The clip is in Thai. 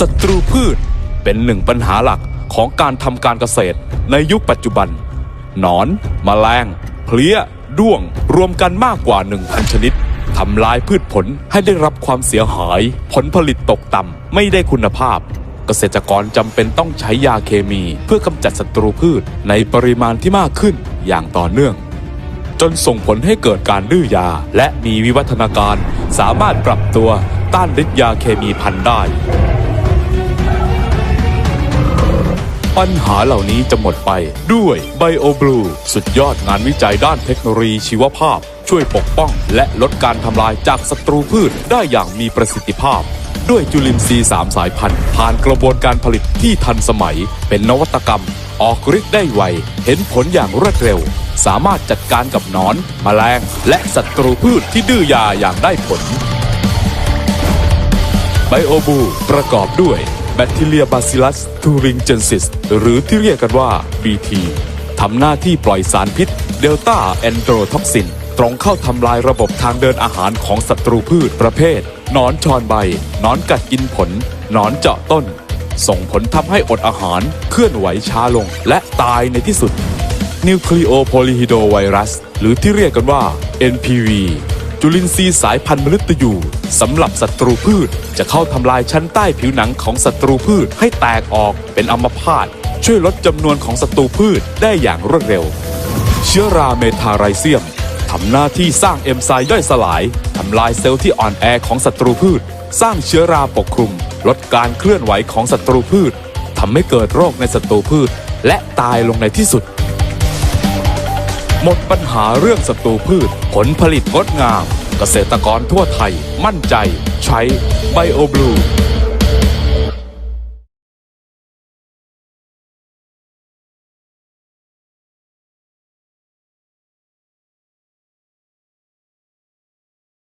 ศัตรูพืชเป็นหนึ่งปัญหาหลักของการทำการเกษตรในยุคปัจจุบัน หนอนมแมลง เพลี้ย ด้วง รวมกันมากกว่า 1,000 ชนิดทำลายพืชผลให้ได้รับความเสียหาย ผลผลิตตกต่ำไม่ได้คุณภาพ เกษตรกรจำเป็นต้องใช้ยาเคมีเพื่อกำจัดศัตรูพืชในปริมาณที่มากขึ้นอย่างต่อเนื่อง จนส่งผลให้เกิดการดื้อยา และมีวิวัฒนาการ สามารถปรับตัวต้านฤทธิ์ยาเคมีพันได้ ปัญหาเหล่านี้จะหมดไปด้วย BioBlue สุดยอดงานวิจัยด้านเทคโนโลยีชีวภาพ ช่วยปกป้อง และลดการทำลายจากศัตรูพืชได้อย่างมีประสิทธิภาพ ด้วยจุลินทรีย์3สายพันธุ์ ผ่านกระบวนการผลิตที่ทันสมัย เป็นนวัตกรรม ออกฤทธิ์ได้ไว เห็นผลอย่างรวดเร็ว สามารถจัดการกับหนอน แมลง และศัตรูพืชที่ดื้อยาอย่างได้ผลไบโอบูประกอบด้วย แบคทีเรียบาซิลัสทูริงเจนซิสหรือที่เรียกกันว่า BT ทำหน้าที่ปล่อยสารพิษเดลต้าแอนโดรท็อกซิน ตรงเข้าทำลายระบบทางเดินอาหารของศัตรูพืชประเภทหนอนชอนใบหนอนกัดกินผลหนอนเจาะต้น ส่งผลทำให้อดอาหารเคลื่อนไหวช้าลงและตายในที่สุดนิวคลีโอโพลิฮิโดไวรัสหรือที่เรียกกันว่า NPV จุลินทรีย์สายพันธุ์มฤตยูสำหรับศัตรูพืช จะเข้าทำลายชั้นใต้ผิวหนังของศัตรูพืชให้แตกออกเป็นอัมพาตช่วยลดจำนวนของศัตรูพืชได้อย่างรวดเร็ว เชื้อราเมทาไรเซียมทำหน้าที่สร้างเอนไซม์ย่อยสลายทำลายเซลล์ที่อ่อนแอของศัตรูพืช สร้างเชื้อราปกคลุม ลดการเคลื่อนไหวของศัตรูพืชทำให้เกิดโรคในศัตรูพืช และตายลงในที่สุด หมดปัญหาเรื่องศัตรูพืช ผลผลิตงดงาม เกษตรกรทั่วไทยมั่นใจ ใช้ไบโอบลู